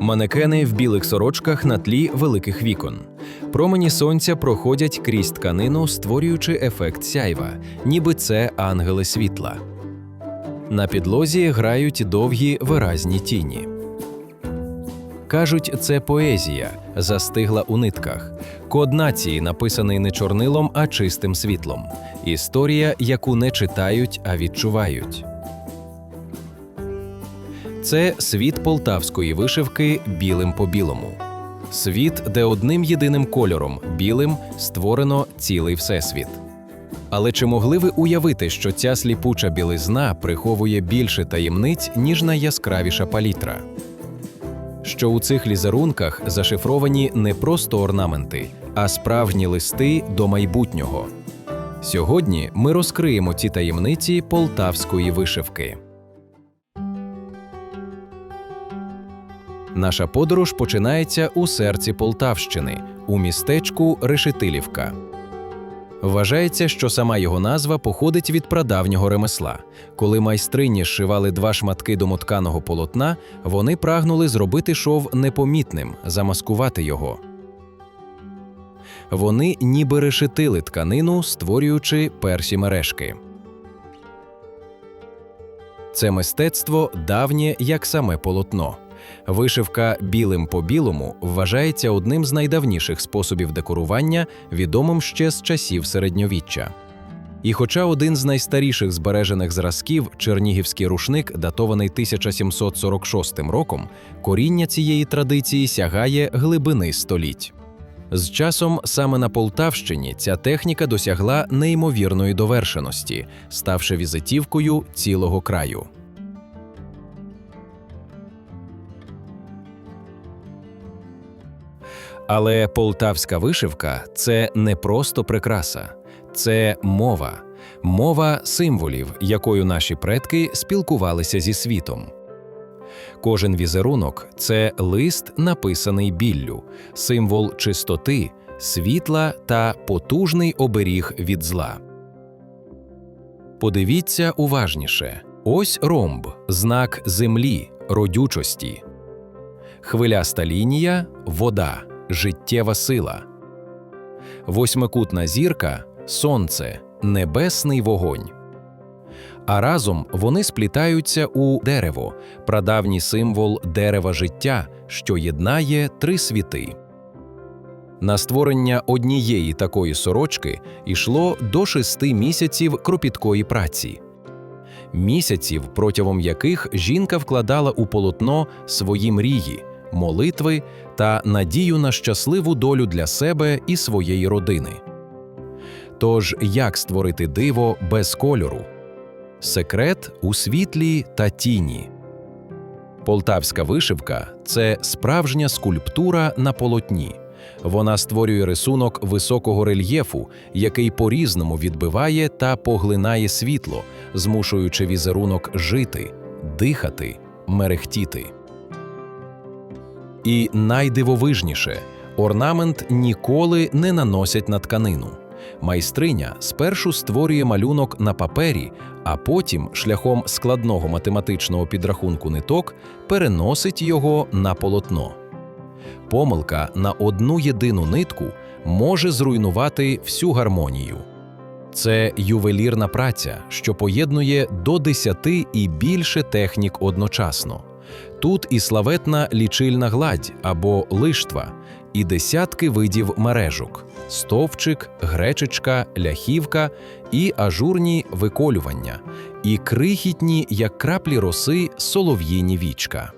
Манекени в білих сорочках на тлі великих вікон. Промені сонця проходять крізь тканину, створюючи ефект сяйва, ніби це ангели світла. На підлозі грають довгі виразні тіні. Кажуть, це поезія, застигла у нитках. Код нації написаний не чорнилом, а чистим світлом. Історія, яку не читають, а відчувають. Це світ полтавської вишивки білим по білому. Світ, де одним єдиним кольором білим створено цілий всесвіт. Але чи могли ви уявити, що ця сліпуча білизна приховує більше таємниць, ніж найяскравіша палітра? Що у цих лізерунках зашифровані не просто орнаменти, а справжні листи до майбутнього. Сьогодні ми розкриємо ці таємниці полтавської вишивки. Наша подорож починається у серці Полтавщини, у містечку Решетилівка. Вважається, що сама його назва походить від прадавнього ремесла. Коли майстрині зшивали два шматки домотканого полотна, вони прагнули зробити шов непомітним, замаскувати його. Вони ніби решетили тканину, створюючи перші мережки. Це мистецтво давнє як саме полотно. Вишивка білим по білому вважається одним з найдавніших способів декорування, відомим ще з часів середньовіччя. І хоча один з найстаріших збережених зразків, чернігівський рушник, датований 1746 роком, коріння цієї традиції сягає глибини століть. З часом саме на Полтавщині ця техніка досягла неймовірної довершеності, ставши візитівкою цілого краю. Але полтавська вишивка це не просто прикраса, це мова, мова символів, якою наші предки спілкувалися зі світом. Кожен візерунок це лист, написаний біллю, символ чистоти, світла та потужний оберіг від зла. Подивіться уважніше: ось ромб, знак землі, родючості, хвиляста лінія вода, життєва сила, восьмикутна зірка сонце, небесний вогонь. А разом вони сплітаються у дерево, прадавній символ дерева життя, що єднає три світи. На створення однієї такої сорочки йшло до шести місяців кропіткої праці, місяців, протягом яких жінка вкладала у полотно свої мрії, молитви та надію на щасливу долю для себе і своєї родини. Тож як створити диво без кольору? Секрет у світлі та тіні. Полтавська вишивка це справжня скульптура на полотні. Вона створює рисунок високого рельєфу, який по-різному відбиває та поглинає світло, змушуючи візерунок жити, дихати, мерехтіти. І найдивовижніше орнамент ніколи не наносять на тканину. Майстриня спершу створює малюнок на папері, а потім, шляхом складного математичного підрахунку ниток, переносить його на полотно. Помилка на одну єдину нитку може зруйнувати всю гармонію. Це ювелірна праця, що поєднує до десяти і більше технік одночасно. Тут і славетна лічильна гладь або лиштва, і десятки видів мережок: стовпчик, гречечка, ляхівка і ажурні виколювання, і крихітні, як краплі роси, солов'їні вічка.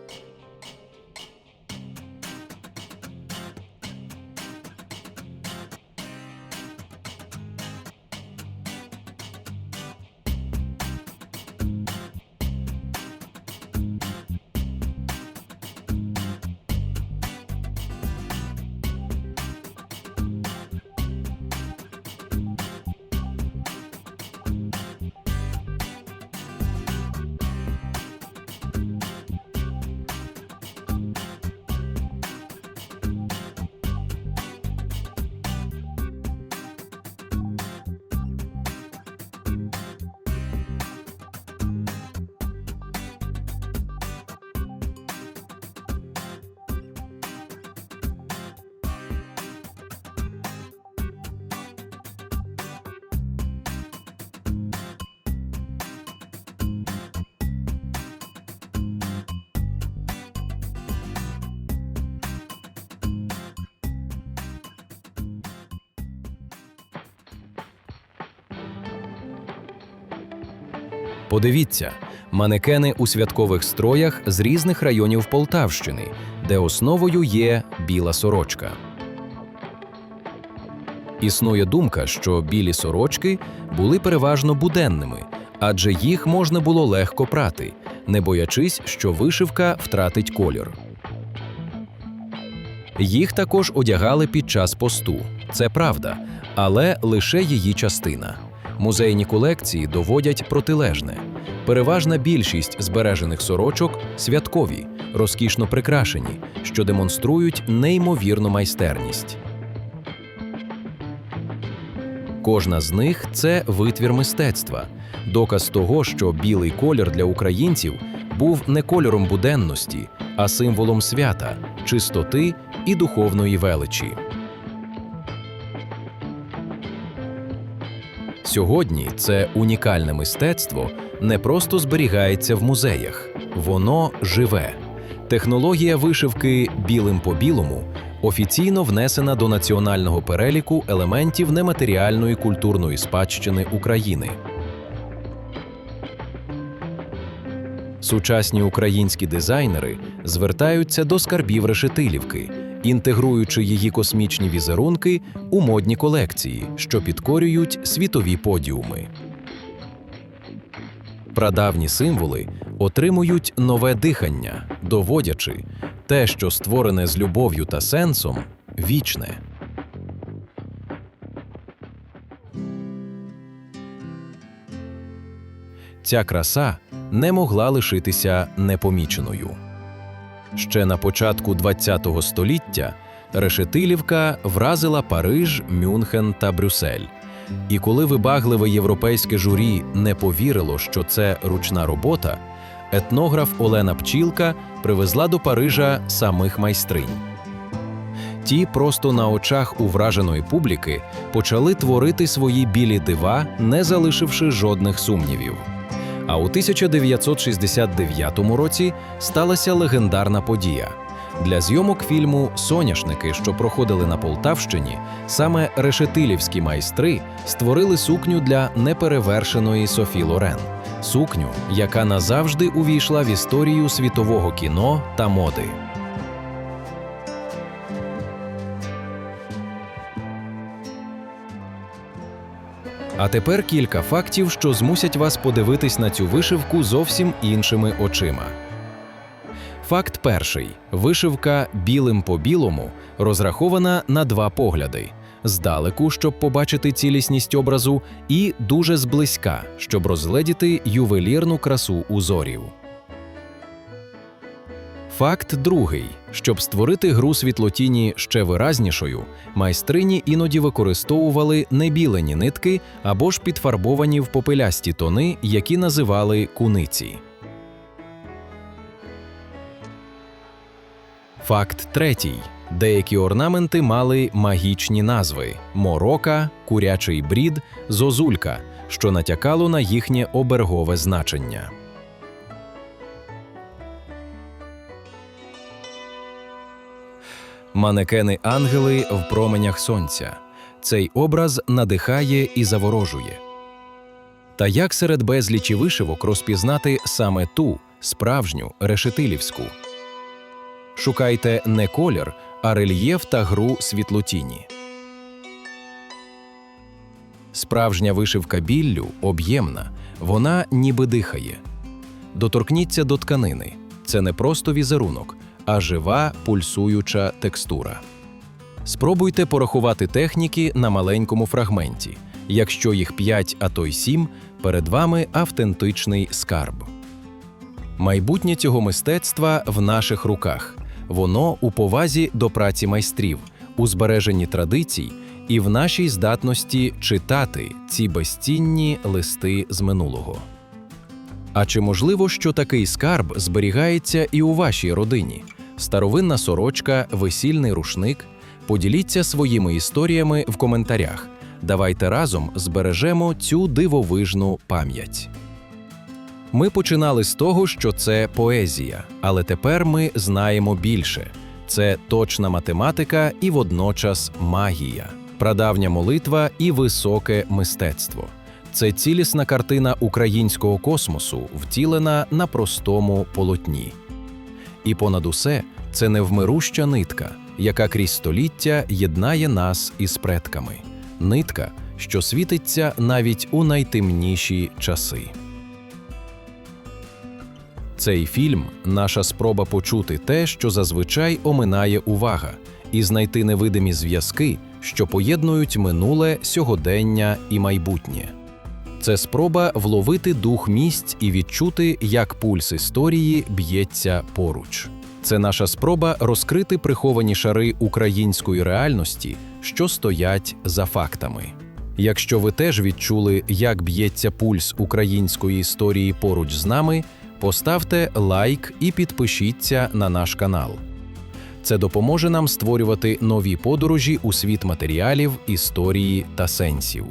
Подивіться, манекени у святкових строях з різних районів Полтавщини, де основою є біла сорочка. Існує думка, що білі сорочки були переважно буденними, адже їх можна було легко прати, не боячись, що вишивка втратить колір. Їх також одягали під час посту. Це правда, але лише її частина. Музейні колекції доводять протилежне. Переважна більшість збережених сорочок святкові, розкішно прикрашені, що демонструють неймовірну майстерність. Кожна з них це витвір мистецтва, доказ того, що білий колір для українців був не кольором буденності, а символом свята, чистоти і духовної величі. Сьогодні це унікальне мистецтво не просто зберігається в музеях, воно живе. Технологія вишивки білим по білому офіційно внесена до національного переліку елементів нематеріальної культурної спадщини України. Сучасні українські дизайнери звертаються до скарбів решетилівки, інтегруючи її космічні візерунки у модні колекції, що підкорюють світові подіуми. Прадавні символи отримують нове дихання, доводячи те, що створене з любов'ю та сенсом, вічне. Ця краса не могла лишитися непоміченою. Ще на початку ХХ століття Решетилівка вразила Париж, Мюнхен та Брюссель. І коли вибагливе європейське журі не повірило, що це ручна робота, етнограф Олена Пчілка привезла до Парижа самих майстринь. Ті просто на очах у враженої публіки почали творити свої білі дива, не залишивши жодних сумнівів. А у 1969 році сталася легендарна подія. Для зйомок фільму Соняшники, що проходили на Полтавщині, саме решетилівські майстри створили сукню для неперевершеної Софі Лорен, сукню, яка назавжди увійшла в історію світового кіно та моди. А тепер кілька фактів, що змусять вас подивитись на цю вишивку зовсім іншими очима. Факт перший: вишивка білим по білому розрахована на два погляди: здалеку, щоб побачити цілісність образу, і дуже зблизька, щоб розгледіти ювелірну красу узорів. Факт другий: щоб створити гру світлотіні ще виразнішою, майстрині іноді використовували небілені нитки або ж підфарбовані в попелясті тони, які називали куниці. Факт третій: деякі орнаменти мали магічні назви: морока, курячий брід, зозулька, що натякало на їхнє обергове значення. Манекени ангели в променях сонця. Цей образ надихає і заворожує. Та як серед безлічі вишивок розпізнати саме ту справжню решетилівську? Шукайте не колір, а рельєф та гру світлотіні. Справжня вишивка біллю об'ємна, вона ніби дихає. Доторкніться до тканини. Це не просто візерунок, а жива пульсуюча текстура. Спробуйте порахувати техніки на маленькому фрагменті. Якщо їх 5, а то й 7, перед вами автентичний скарб. Майбутнє цього мистецтва в наших руках. Воно у повазі до праці майстрів, у збереженні традицій і в нашій здатності читати ці безцінні листи з минулого. А чи можливо, що такий скарб зберігається і у вашій родині? Старовинна сорочка, весільний рушник? Поділіться своїми історіями в коментарях. Давайте разом збережемо цю дивовижну пам'ять. Ми починали з того, що це поезія, але тепер ми знаємо більше. Це точна математика і водночас магія, прадавня молитва і високе мистецтво. Це цілісна картина українського космосу, втілена на простому полотні. І понад усе це невмируща нитка, яка крізь століття єднає нас із предками. Нитка, що світиться навіть у найтемніші часи. Цей фільм наша спроба почути те, що зазвичай оминає увага, і знайти невидимі зв'язки, що поєднують минуле, сьогодення і майбутнє. Це спроба вловити дух місць і відчути, як пульс історії б'ється поруч. Це наша спроба розкрити приховані шари української реальності, що стоять за фактами. Якщо ви теж відчули, як б'ється пульс української історії поруч з нами, поставте лайк і підпишіться на наш канал. Це допоможе нам створювати нові подорожі у світ матеріалів, історії та сенсів.